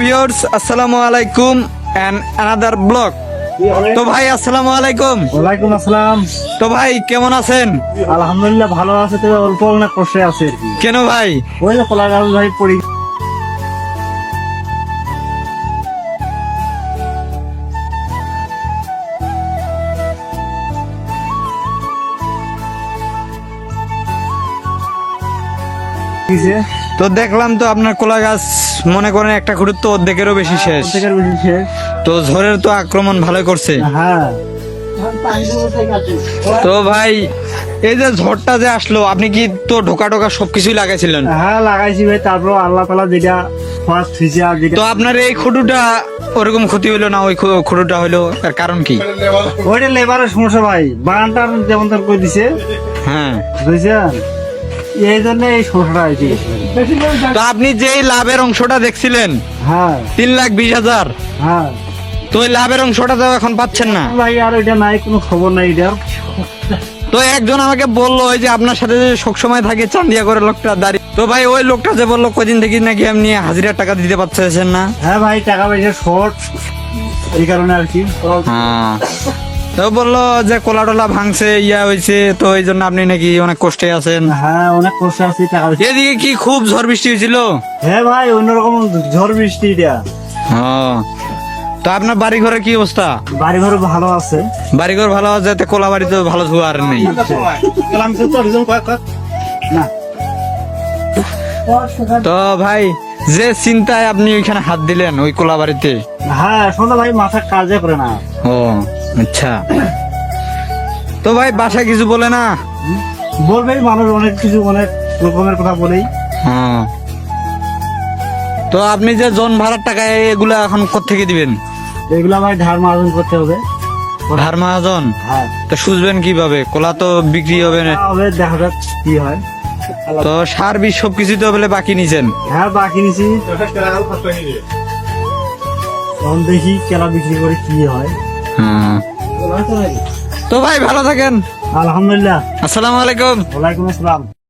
Viewers আসসালামু আলাইকুম and another blog তো ভাই আসসালামু আলাইকুম। ওয়ালাইকুম আসসালাম। তো ভাই কেমন আছেন? আলহামদুলিল্লাহ ভালো আছে তবে অল্প অনেক কষ্টে আছে কেন ভাই? ওই যে কলা গাছ ভাই পড়ি কিসে? তো দেখলাম তো আপনার কলা গাছ মনে করেন একটা খুঁড়ির তো অর্ধেকেরও বেশি শেষ। প্রত্যেকের বেশি শেষ। তো ঝড়ের তো আক্রমণ ভালোই করছে। হ্যাঁ। তো ভাই এই যে ঝড়টা যে আসলো আপনি কি তো ঢোকা ঢোকা সবকিছুই লাগাইছিলেন? হ্যাঁ লাগাইছি ভাই তারপর আল্লাহ তালা যেটা ফার্স্ট হয়েছে আর যেটা তো আপনার এই খুঁটুটা ওরকম ক্ষতি হইল না? ওই খুঁটুটা হইল তার কারণ কি? ওইটা লেবারের সমস্যা ভাই বাগানটা যেমন তার করে দিছে। হ্যাঁ। বুঝছেন? এই জন্য এই সমস্যাটা হয়েছে তো আপনি যে লাভের অংশটা দেখছিলেন হ্যাঁ। তিন লাখ বিশ হাজার হ্যাঁ। তো ওই লাভের অংশটা তো এখন পাচ্ছেন না। ভাই আর এটা নাই কোনো খবর নাই এটার তো একজন আমাকে বলল ওই যে আপনার সাথে যে সবসময় থাকে চান্দিয়া করে লোকটা দাঁড়িয়ে তো ভাই ওই লোকটা যে বলল কদিন থেকে নাকি আপনি হাজিরা টাকা দিতে পারতেছেন না? হ্যাঁ ভাই টাকা পয়সা শর্ট এই কারণে আর কি। হ্যাঁ। তো বলল যে কোলা টোলা ভাঙছে ইয়া হয়েছে তো এই জন্য আপনি নাকি অনেক কষ্টে আছেন। হ্যাঁ অনেক কষ্ট আছে টাকা পয়সা। এদিকে কি খুব ঝড় বৃষ্টি হয়েছিল? হ্যাঁ ভাই অন্যরকম ঝড় বৃষ্টি এটা হ্যাঁ তো আপনার বাড়ি ঘরের কি অবস্থা? বাড়ি ঘর ভালো আছে। বাড়ি ঘর ভালো আছে যাতে কোলা বাড়িতে ভালো ধোয়া আর নেই। না তো ভাই যে চিন্তায় আপনি ওইখানে হাত দিলেন ওই কোলা বাড়িতে? হ্যাঁ শোনো ভাই মাথা কাজে করে না। ও। আচ্ছা। তো ভাই বাসায় কিছু বলে না? বলবেই মানুষ অনেক কিছু অনেক রকমের কথা বলেই। হ্যাঁ। তো আপনি যে জন ভাড়ার টাকা এগুলা এখন কোথেকে দিবেন? এগুলা ভাই ধার মার্জন করতে হবে। ধার মহাজন? হ্যাঁ। তো সুঝবেন কীভাবে? কোলা তো বিক্রি হবে না। হবে দেখা যাক কি হয়। তো সার বিষ সবকিছু তো বলে বাকি নিছেন? হ্যাঁ বাকি নিছি। তখন দেখি কেলা বিক্রি করে কি হ্যাঁ। তো ভাই ভালো থাকেন। আলহামদুলিল্লাহ। আসসালামু আলাইকুম। ওয়ালাইকুম আসসালাম।